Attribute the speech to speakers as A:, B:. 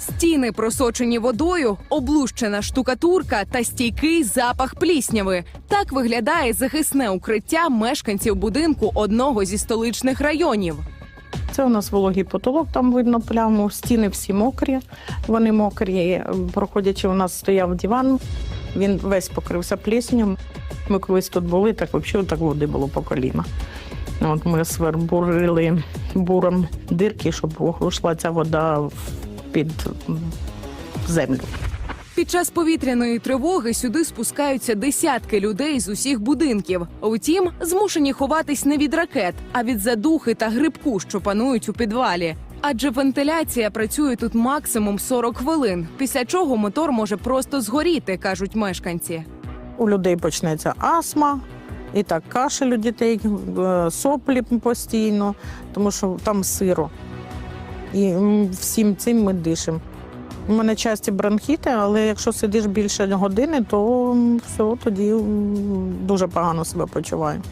A: Стіни просочені водою, облущена штукатурка та стійкий запах плісняви. Так виглядає захисне укриття мешканців будинку одного зі столичних районів.
B: Це у нас вологий потолок, там видно пляму, стіни всі мокрі. Вони мокрі. Проходячи, у нас стояв диван, він весь покрився плісню. Ми колись тут були, так взагалі так води було по коліна. От ми свербурили буром дирки, щоб йшла ця вода в- під землю.
A: Під час повітряної тривоги сюди спускаються десятки людей з усіх будинків. Втім, змушені ховатись не від ракет, а від задухи та грибку, що панують у підвалі. Адже вентиляція працює тут максимум 40 хвилин, після чого мотор може просто згоріти, кажуть мешканці.
B: У людей почнеться астма, і так кашель у дітей, е, соплі постійно, тому що там сиро. І всім цим ми дишимо. У мене часті бронхіти, але якщо сидиш більше години, то все, тоді дуже погано себе почуваю.